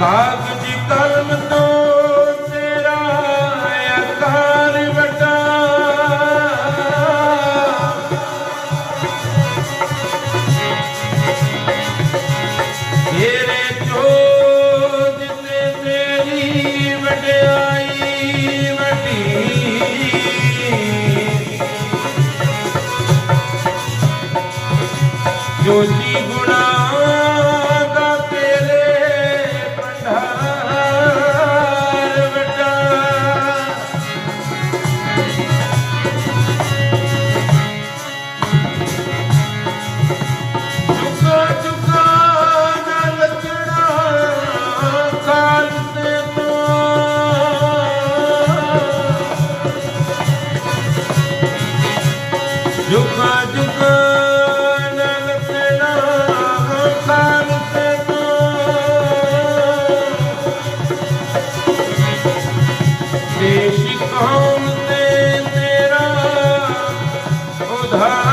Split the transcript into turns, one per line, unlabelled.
ਤੇਰੀ ਕਾਗਜ਼ ਕਲਮ ਤੋਂ ਤੇਰਾ ਆਕਾਰ ਵੱਡਾ। ਤੇਰੇ ਚੋਜ ਤੇ ਤੇਰੀ ਵਡਿਆਈ ਵੱਡੀ। ਜੋ ਜੀ ਜੁਗਾ ਜੁਗ ਨਨ ਤੇਰਾ ਵਕਾਰ ਤੇ ਕੋ ਦੇਸ਼ੀ ਕੌਮ ਤੇ ਤੇਰਾ ਉਧਾਰ